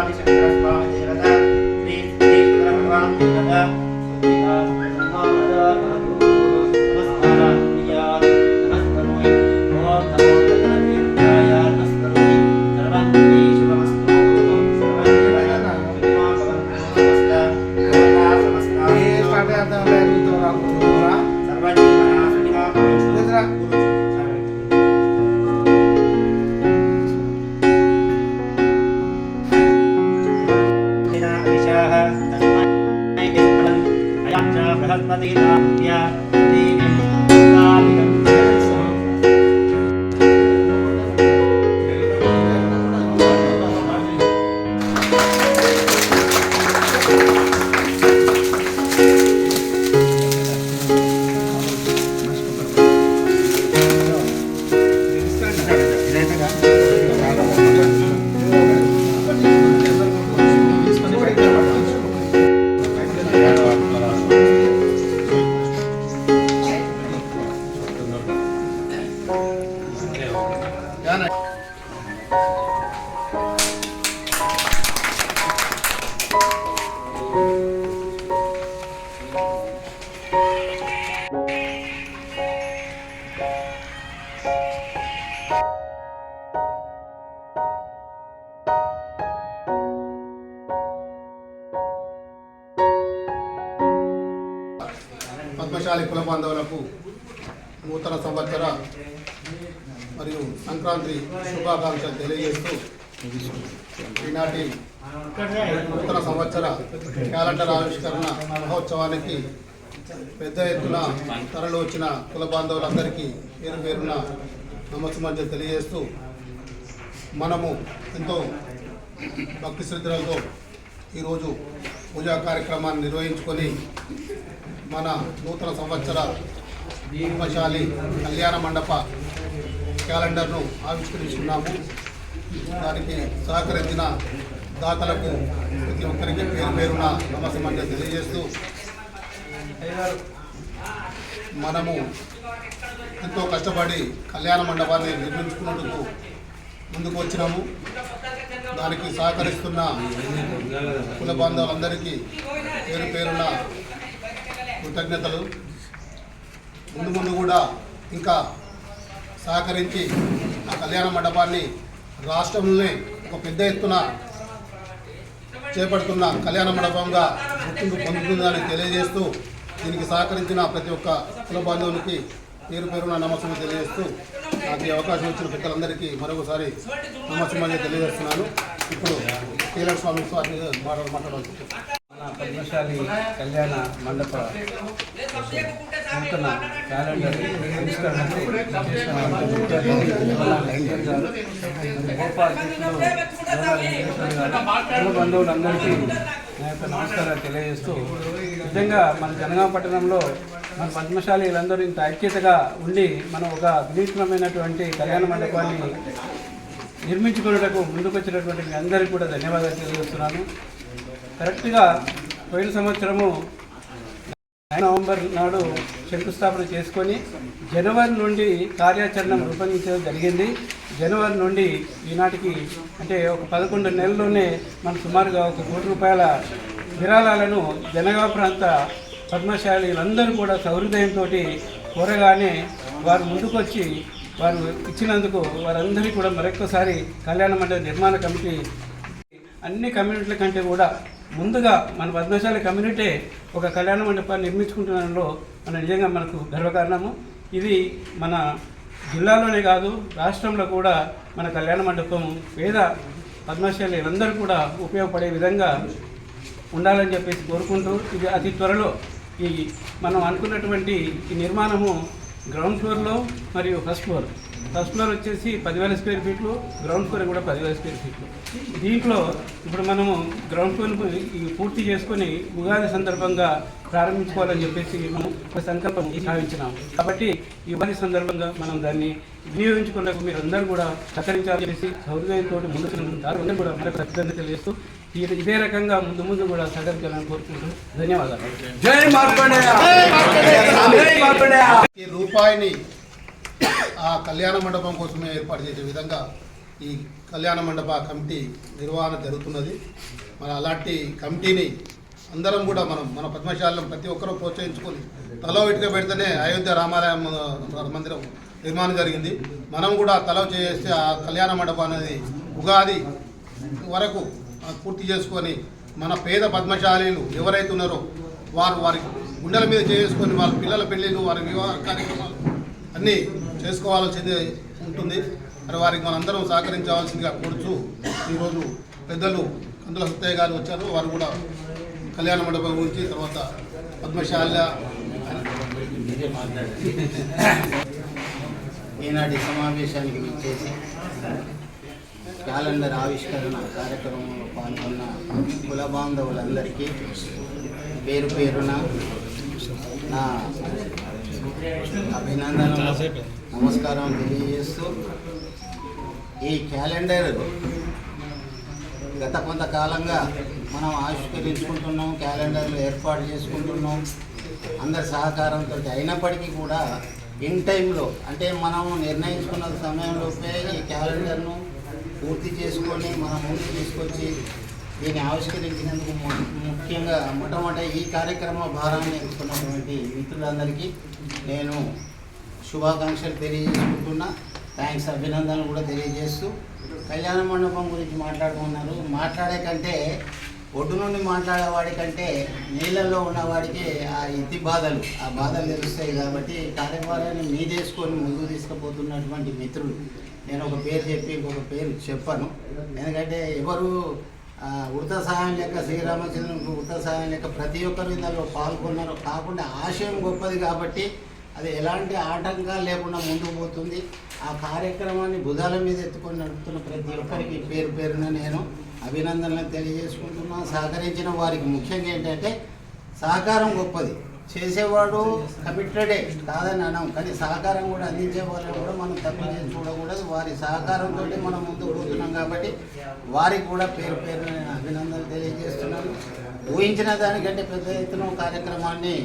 పద్మశాలి కుల బాంధవులకు నూతన సంవత్సర మరియు సంక్రాంతి శుభాకాంక్షలు తెలియజేస్తూ ఈనాటి నూతన సంవత్సర క్యాలెండర్ ఆవిష్కరణ మహోత్సవానికి పెద్ద ఎత్తున తరలి వచ్చిన కుల బాంధవులందరికీ పేరు పేరున నమస్సుమంజలు తెలియజేస్తూ మనము ఎంతో భక్తి శ్రద్ధలతో ఈరోజు పూజా కార్యక్రమాన్ని నిర్వహించుకొని మన నూతన సంవత్సర దీపశాలి కళ్యాణ మండప క్యాలెండర్ను ఆవిష్కరిస్తున్నాము. దానికి సహకరించిన దాతలకు ప్రతి ఒక్కరికి పేరు పేరున నమస్కారం తెలియజేస్తూ మనము ఎంతో కష్టపడి కళ్యాణ మండపాన్ని నిర్మించుకున్నందుకు ముందుకు వచ్చినాము. దానికి సహకరిస్తున్న కుల బాంధవులందరికీ పేరు పేరున కృతజ్ఞతలు. ముందు ముందు కూడా ఇంకా సహకరించి ఆ కళ్యాణ మండపాన్ని రాష్ట్రంలోనే ఒక పెద్ద ఎత్తున చేపడుతున్న కళ్యాణ మండపంగా గుర్తింపు పొందుతుందని తెలియజేస్తూ దీనికి సహకరించిన ప్రతి ఒక్క కుల బాంధవునికి పేరు పేరున నమస్కారం తెలియజేస్తూ నాకు ఈ అవకాశం ఇచ్చిన పెద్దలందరికీ మరొకసారి నమస్సుమని తెలియజేస్తున్నాను. ఇప్పుడు కీలక స్వామి స్వామి మాట్లాడాలి పద్మశాలి కళ్యాణ మండప నూతన క్యాలెండర్ ఆవిష్కరణకు గోపాల్ బంధువులందరికీ నా యొక్క నమస్కారాలు తెలియజేస్తూ నిజంగా మన జనగామ పట్టణంలో మన పద్మశాలి వీళ్ళందరూ ఇంత ఐక్యతగా ఉండి మనం ఒక వినూత్నమైనటువంటి కళ్యాణ మండపాన్ని నిర్మించుకున్నటకు ముందుకొచ్చినటువంటి మీ అందరికీ కూడా ధన్యవాదాలు తెలియజేస్తున్నాను. కరెక్ట్గా పోయిన సంవత్సరము నవంబర్ నాడు శంకుస్థాపన చేసుకొని జనవరి నుండి కార్యాచరణ రూపొందించడం జరిగింది. జనవరి నుండి ఈనాటికి అంటే ఒక పదకొండు నెలల్లోనే మనం సుమారుగా ఒక కోటి రూపాయల విరాళాలను జనగా ప్రాంత పద్మశాలీలందరూ కూడా సౌహృదయంతో కోరగానే వారు ముందుకొచ్చి వారు ఇచ్చినందుకు వారందరికీ కూడా మరొక్కసారి కళ్యాణ మండలి నిర్మాణ కమిటీ అన్ని కమ్యూనిటీల కంటే కూడా ముందుగా మన పద్మశాల కమ్యూనిటీ ఒక కళ్యాణ మండపాన్ని నిర్మించుకుంటున్నలో మన నిజంగా మనకు గర్వకారణము. ఇది మన జిల్లాలోనే కాదు రాష్ట్రంలో కూడా మన కళ్యాణ మండపం పేద పద్మశాలీలందరూ కూడా ఉపయోగపడే విధంగా ఉండాలని చెప్పేసి కోరుకుంటూ ఇది అతి త్వరలో ఈ మనం అనుకున్నటువంటి ఈ నిర్మాణము గ్రౌండ్ ఫ్లోర్లో మరియు ఫస్ట్ ఫ్లోర్ ఫస్ట్ ఫ్లోర్ వచ్చేసి పదివేల స్క్వేర్ ఫీట్లు గ్రౌండ్ ఫ్లోర్ కూడా పదివేల స్క్వేర్ ఫీట్లు. దీంట్లో ఇప్పుడు మనము గ్రౌండ్ ఫ్లోర్ పూర్తి చేసుకొని ఉగాది సందర్భంగా ప్రారంభించుకోవాలని చెప్పేసి మనం ఒక సంకల్పం భావించినాం కాబట్టి ఈ ఉగాది సందర్భంగా మనం దాన్ని వినియోగించుకున్నకు మీరు అందరూ కూడా సహకరించాలని చెప్పేసి సౌకర్యంతో ముందుకు అందరూ కూడా మనకు ఖచ్చితంగా తెలియజేస్తూ ఈ- ఇదే రకంగా ముందు ముందు కూడా సహకరించాలని కోరుకుంటూ ధన్యవాదాలు. జై మార్కండేయ! జై మార్కండేయ! ఈ రూపాయిని ఆ కళ్యాణ మండపం కోసమే ఏర్పాటు చేసే విధంగా ఈ కళ్యాణ మండప కమిటీ నిర్వహణ జరుగుతున్నది. మన అలాంటి కమిటీని అందరం కూడా మనం మన పద్మశాలం ప్రతి ఒక్కరూ ప్రోత్సహించుకొని తలో ఇటుక పెడితేనే అయోధ్య రామాలయం మందిరం నిర్మాణం జరిగింది. మనం కూడా తలవ చేస్తే ఆ కళ్యాణ మండపం అనేది ఉగాది వరకు పూర్తి చేసుకొని మన పేద పద్మశాలీలు ఎవరైతే ఉన్నారో వారు వారి గుండెల మీద చేసుకొని వాళ్ళ పిల్లల పెళ్ళిళ్ళు వారి వివాహ కార్యక్రమాలు అన్నీ చేసుకోవాల్సింది ఉంటుంది. మరి వారికి మనందరం సహకరించవలసిందిగా కోరుచు ఈరోజు పెద్దలు కందుల సత్తయ్య గారు వచ్చారు. వారు కూడా కళ్యాణ మండపం గురించి తర్వాత పద్మశాల ఈనాటి సమావేశానికి విచ్చేసి క్యాలెండర్ ఆవిష్కరణ కార్యక్రమంలో పాల్గొన్న కుల బాంధవులందరికీ పేరు పేరున నా అభినందనలు. నమస్కారం తెలియజేస్తూ ఈ క్యాలెండర్ గత కొంతకాలంగా మనం ఆవిష్కరించుకుంటున్నాం క్యాలెండర్లు ఏర్పాటు చేసుకుంటున్నాం. అందరి సహకారంతో అయినప్పటికీ కూడా ఇన్ టైంలో అంటే మనం నిర్ణయించుకున్న సమయంలోపే ఈ క్యాలెండర్ను పూర్తి చేసుకొని మన ముందు తీసుకొచ్చి దీన్ని ఆవిష్కరించినందుకు ము- ముఖ్యంగా మొట్టమొదటి ఈ కార్యక్రమ భారాన్ని ఎత్తుకున్నటువంటి మిత్రులందరికీ నేను శుభాకాంక్షలు తెలియజేసుకుంటున్నా. థ్యాంక్స్ అభినందనలు కూడా తెలియజేస్తూ కళ్యాణ మండపం గురించి మాట్లాడుకున్నారు మాట్లాడే కంటే ఒడ్డు నుండి మాట్లాడేవాడి కంటే నీళ్ళల్లో ఉన్నవాడికి ఆ ఇతి బాధలు ఆ బాధలు తెలుస్తాయి కాబట్టి కార్యభారాన్ని మీదేసుకొని ముందుకు తీసుకుపోతున్నటువంటి మిత్రులు. నేను ఒక పేరు చెప్పి ఇంకొక పేరు చెప్పను. ఎందుకంటే ఎవరు ఉడత సహాయం లెక్క శ్రీరామచంద్రునికి ఉడత సహాయం లెక్క ప్రతి ఒక్కరు ఇందులో పాల్గొన్నారు. కాకుండా ఆశయం గొప్పది కాబట్టి అది ఎలాంటి ఆటంకాలు లేకుండా ముందుకు పోతుంది. ఆ కార్యక్రమాన్ని భుజాల మీద ఎత్తుకొని నడుపుతున్న ప్రతి ఒక్కరికి పేరు పేరున నేను అభినందనలు తెలియజేసుకుంటున్నా. సహకరించిన వారికి ముఖ్యంగా ఏంటంటే సహకారం గొప్పది. చేసేవాడు కమిటెడే కాదని అన్నాం కానీ సహకారం కూడా అందించే వాళ్ళని కూడా మనం తక్కువ చేసి చూడకూడదు. వారి సహకారంతో మనం ముందుకు పోతున్నాం కాబట్టి వారికి కూడా పేరు పేరు నేను అభినందనలు తెలియజేస్తున్నాను. ఊహించిన దానికంటే పెద్ద ఎత్తున కార్యక్రమాన్ని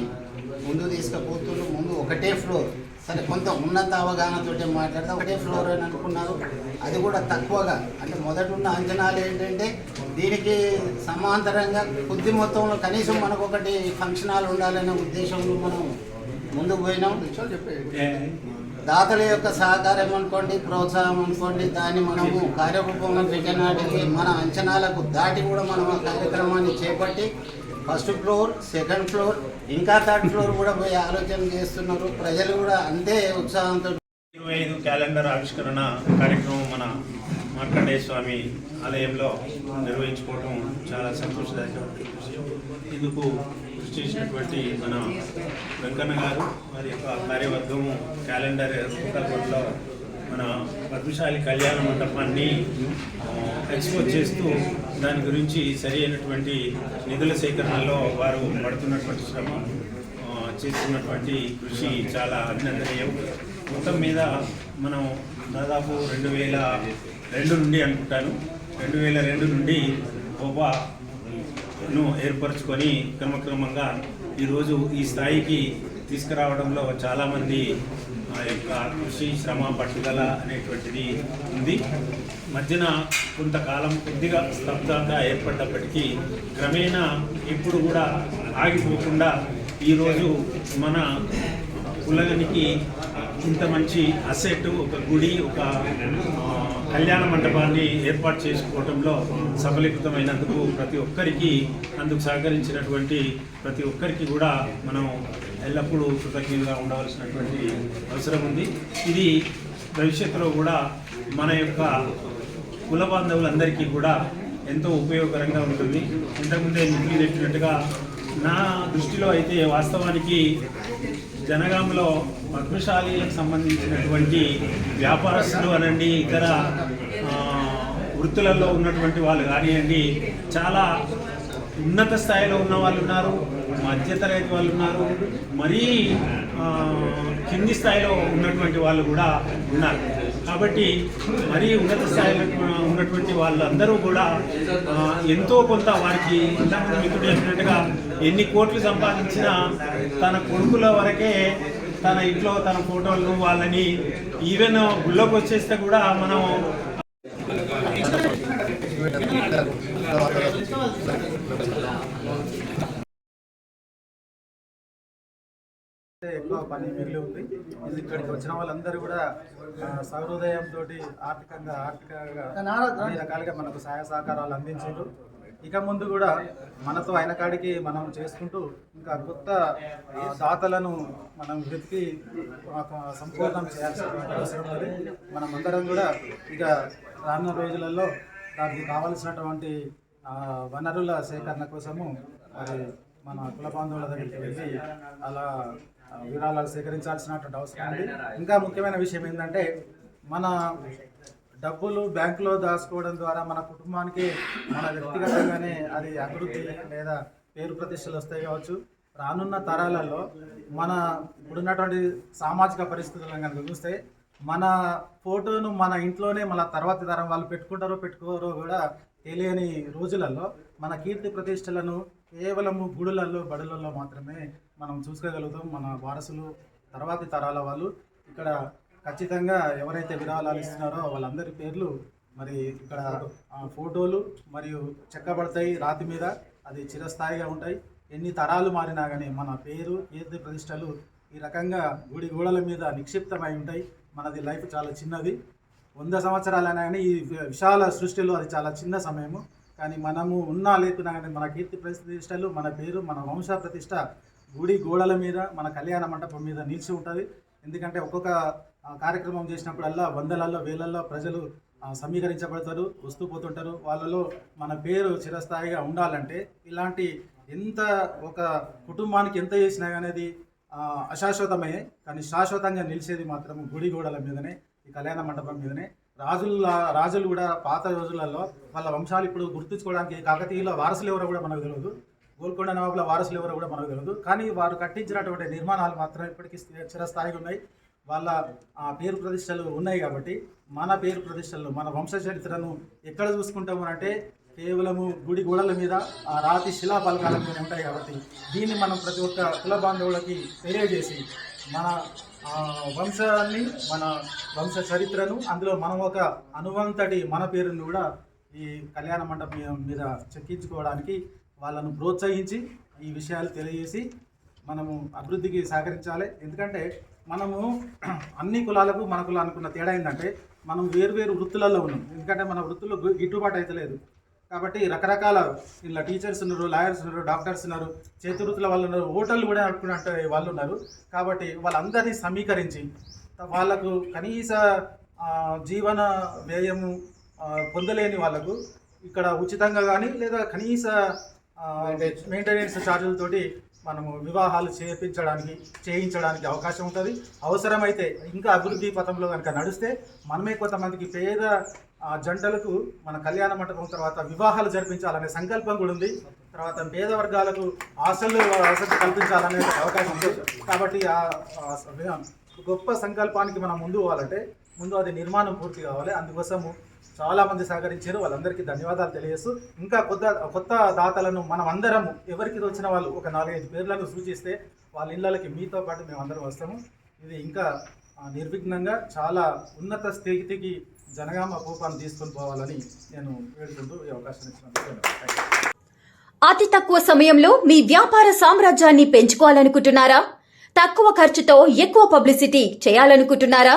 ముందు తీసుకుపోతున్నారు. ముందు ఒకటే ఫ్లోర్. సరే కొంత ఉన్నత అవగాహనతోటి మాట్లాడితే ఒకటే ఫ్లోర్ అని అనుకున్నారు. అది కూడా తక్కువగా. అంటే మొదట ఉన్న అంచనాలు ఏంటంటే దీనికి సమాంతరంగా కొద్ది మొత్తంలో కనీసం మనకు ఒకటి ఫంక్షన్ హాల్ ఉండాలనే ఉద్దేశంలో మనం ముందుకు పోయినాం. దాతల యొక్క సహకారం అనుకోండి ప్రోత్సాహం అనుకోండి దాన్ని మనము కార్యరూపంలో పెట్టినాటికి మన అంచనాలకు దాటి కూడా మనం ఆ కార్యక్రమాన్ని చేపట్టి ఫస్ట్ ఫ్లోర్ సెకండ్ ఫ్లోర్ ఇంకా థర్డ్ ఫ్లోర్ కూడా పోయి ఆలోచన చేస్తున్నారు. ప్రజలు కూడా అంతే ఉత్సాహంతో ఇరవై ఐదు క్యాలెండర్ ఆవిష్కరణ కార్యక్రమం మన మార్కండేయ స్వామి ఆలయంలో నిర్వహించుకోవడం చాలా సంతోషదాయకమైన విషయం ఇందుకు కృషి చేసినటువంటి మన వెంకన్న గారు వారి యొక్క కార్యవర్గము క్యాలెండర్ రూపకల్పనలో మన పద్మశాలి కళ్యాణ మండపాన్ని ఎక్స్పోజ్ చేస్తూ దాని గురించి సరి అయినటువంటి నిధుల సేకరణలో వారు పడుతున్నటువంటి శ్రమ చేస్తున్నటువంటి కృషి చాలా అభినందనీయం. మొత్తం మీద మనం దాదాపు రెండు వేల రెండు నుండి అనుకుంటాను. రెండు వేల రెండు నుండి ఓబాను ఏర్పరచుకొని క్రమక్రమంగా ఈరోజు ఈ స్థాయికి తీసుకురావడంలో చాలామంది ఆ యొక్క కృషి శ్రమ పట్టుదల అనేటువంటిది ఉంది. మధ్యన కొంతకాలం కొద్దిగా స్తబ్దత ఏర్పడ్డప్పటికీ క్రమేణా ఇప్పుడు కూడా ఆగిపోకుండా ఈరోజు మన కులగనికి ఇంత మంచి అసెట్ ఒక గుడి ఒక కళ్యాణ మండపాన్ని ఏర్పాటు చేసుకోవడంలో సఫలీకృతమైనందుకు ప్రతి ఒక్కరికి అందుకు సహకరించినటువంటి ప్రతి ఒక్కరికి కూడా మనం ఎల్లప్పుడూ కృతజ్ఞతగా ఉండవలసినటువంటి అవసరం ఉంది. ఇది భవిష్యత్తులో కూడా మన యొక్క కుల బాంధవులందరికీ కూడా ఎంతో ఉపయోగకరంగా ఉంటుంది. ఇంతకుముందే నిధులు చెప్పినట్టుగా నా దృష్టిలో అయితే వాస్తవానికి జనగాంలో పద్మశాలీలకు సంబంధించినటువంటి వ్యాపారస్తులు అనండి ఇతర వృత్తులలో ఉన్నటువంటి వాళ్ళు కానివ్వండి చాలా ఉన్నత స్థాయిలో ఉన్న వాళ్ళు ఉన్నారు. మధ్యతరగతి వాళ్ళు ఉన్నారు. మరీ కింది స్థాయిలో ఉన్నటువంటి వాళ్ళు కూడా ఉన్నారు. కాబట్టి మరీ ఉన్నత స్థాయిలో ఉన్నటువంటి వాళ్ళందరూ కూడా ఎంతో కొంత వారికి ఇంతకుముందు మిత్రుడు చెప్పినట్టుగా ఎన్ని కోట్లు సంపాదించినా తన కొడుకుల వరకే తన ఇంట్లో తన ఫోటోలను వాళ్ళని ఈవెన్ గుళ్ళోకి వచ్చేస్తే కూడా మనం అంటే ఎక్కువ పని మిగిలి ఉంది. ఇది ఇక్కడికి వచ్చిన వాళ్ళందరూ కూడా ఆ, సహృదయంతో ఆర్థికంగా ఆర్థికంగా అన్ని రకాలుగా మనకు సహాయ సహకారాలు అందించారు. ఇక ముందు కూడా మనతో అయిన కాడికి మనం చేసుకుంటూ ఇంకా కొత్త దాతలను మనం వెతికి ఒక సంపూర్ణం చేయాల్సిన అవసరం ఉంది. మనం అందరం కూడా ఇక రానున్న రోజులలో దానికి కావలసినటువంటి వనరుల సేకరణ కోసము మరి మన కుల బాంధవుల దగ్గరికి వెళ్ళి అలా ఆ, విరాళాలు సేకరించాల్సినటువంటి అవసరం ఉంది. ఇంకా ముఖ్యమైన విషయం ఏంటంటే మన డబ్బులు బ్యాంకులో దాచుకోవడం ద్వారా మన కుటుంబానికి మన వ్యక్తిగతంగానే అది అభివృద్ధి లేదా పేరు ప్రతిష్టలు వస్తాయి కావచ్చు. రానున్న తరాలలో మన ఇప్పుడున్నటువంటి సామాజిక పరిస్థితులను కనుక చూస్తే మన ఫోటోను మన ఇంట్లోనే మన తర్వాతి తరం వాళ్ళు పెట్టుకుంటారో పెట్టుకోరో కూడా తెలియని రోజులలో మన కీర్తి ప్రతిష్టలను కేవలము గుడులలో బడులలో మాత్రమే మనం చూసుకోగలుగుతాం. మన వారసులు తర్వాతి తరాల వాళ్ళు ఇక్కడ ఖచ్చితంగా ఎవరైతే విరాళాలు ఇస్తున్నారో వాళ్ళందరి పేర్లు మరి ఇక్కడ ఫోటోలు మరియు చెక్కబడతాయి రాతి మీద. అది చిరస్థాయిగా ఉంటాయి. ఎన్ని తరాలు మారినా కానీ మన పేరు కీర్తి ప్రతిష్టలు ఈ రకంగా గుడి గోడల మీద నిక్షిప్తమై ఉంటాయి. మనది లైఫ్ చాలా చిన్నది. వంద సంవత్సరాలైనా కానీ ఈ విశాల సృష్టిలో అది చాలా చిన్న సమయము. కానీ మనము ఉన్నా లేకున్నా కానీ మన కీర్తి ప్రతిష్టలు మన పేరు మన వంశ ప్రతిష్ట గుడి గోడల మీద మన కళ్యాణ మంటపం మీద నిలిచి ఉంటుంది. ఎందుకంటే ఒక్కొక్క కార్యక్రమం చేసినప్పుడల్లా వందలలో వేలల్లో ప్రజలు సమీకరించబడతారు వస్తూ పోతుంటారు. వాళ్ళలో మన పేరు చిరస్థాయిగా ఉండాలంటే ఇలాంటి ఎంత ఒక కుటుంబానికి ఎంత చేసినా అనేది అశాశ్వతమే. కానీ శాశ్వతంగా నిలిచేది మాత్రం గుడి గోడల మీదనే. ఈ కళ్యాణ మండపం మీదనే. రాజుల రాజులు కూడా పాత రోజులలో వాళ్ళ వంశాలు ఇప్పుడు గుర్తుంచుకోవడానికి కాకతీయుల వారసులు ఎవరో కూడా మనకు తెలియదు గోల్కొండ నవాబుల వారసులు ఎవరో కూడా మనకు తెలియదు కానీ వారు కట్టించినటువంటి నిర్మాణాలు మాత్రం ఇప్పటికీ చిరస్థాయిగా ఉన్నాయి. వాళ్ళ ఆ పేరు ప్రతిష్టలు ఉన్నాయి కాబట్టి మన పేరు ప్రతిష్టలు మన వంశ చరిత్రను ఎక్కడ చూసుకుంటాము అంటే కేవలము గుడి గోడల మీద ఆ రాతి శిలా మీద ఉంటాయి కాబట్టి దీన్ని మనం ప్రతి ఒక్క కుల బాంధవులకి తెలియజేసి మన వంశాన్ని మన వంశ చరిత్రను అందులో మనం ఒక అనువంతటి మన పేరును కూడా ఈ కళ్యాణ మండపం మీద చెక్కించుకోవడానికి వాళ్ళను ప్రోత్సహించి ఈ విషయాలు తెలియజేసి మనము అభివృద్ధికి సహకరించాలి. ఎందుకంటే మనము అన్ని కులాలకు మన కులానికి అనుకున్న తేడా ఏంటంటే మనం వేరు వృత్తులలో ఉన్నాం. ఎందుకంటే మన వృత్తుల్లో గిట్టుబాటు అయితే లేదు. కాబట్టి రకరకాల ఇలా టీచర్స్ ఉన్నారు లాయర్స్ ఉన్నారు డాక్టర్స్ ఉన్నారు చేతి వృత్తుల వాళ్ళు ఉన్నారు హోటళ్ళు కూడా నడుపుకునే వాళ్ళు ఉన్నారు. కాబట్టి వాళ్ళందరినీ సమీకరించి వాళ్ళకు కనీస జీవన వ్యయము పొందలేని వాళ్ళకు ఇక్కడ ఉచితంగా కానీ లేదా కనీస మెయింటెనెన్స్ ఛార్జీలతోటి మనము వివాహాలు చేపించడానికి చేయించడానికి అవకాశం ఉంటుంది. అవసరమైతే ఇంకా అభివృద్ధి పథంలో కనుక నడిస్తే మనమే కొంతమందికి పేద జంటలకు మన కళ్యాణ మండపం తర్వాత వివాహాలు జరిపించాలనే సంకల్పం కూడా ఉంది. తర్వాత పేద వర్గాలకు ఆశలు వసతి కల్పించాలనే అవకాశం ఉంది. కాబట్టి ఆ గొప్ప సంకల్పానికి మనం ముందు పోవాలంటే ముందు అది నిర్మాణం పూర్తి కావాలి. అందుకోసము చాలామంది సహకరించారు. వాళ్ళందరికీ ధన్యవాదాలు తెలియజేస్తూ ఇంకా కొత్త కొత్త దాతలను మనం అందరము ఎవరికి వచ్చిన వాళ్ళు ఒక నాలుగైదు పేర్లను సూచిస్తే వాళ్ళ ఇళ్ళకి మీతో పాటు మేము అందరం వస్తాము. ఇది ఇంకా నిర్విఘ్నంగా చాలా ఉన్నత స్థితికి జనగామ కూపాన్ని తీసుకొని పోవాలని నేను వేడుకుంటూ ఈ అవకాశం ఇచ్చినందుకు అతి తక్కువ సమయంలో మీ వ్యాపార సామ్రాజ్యాన్ని పెంచుకోవాలనుకుంటున్నారా? తక్కువ ఖర్చుతో ఎక్కువ పబ్లిసిటీ చేయాలనుకుంటున్నారా?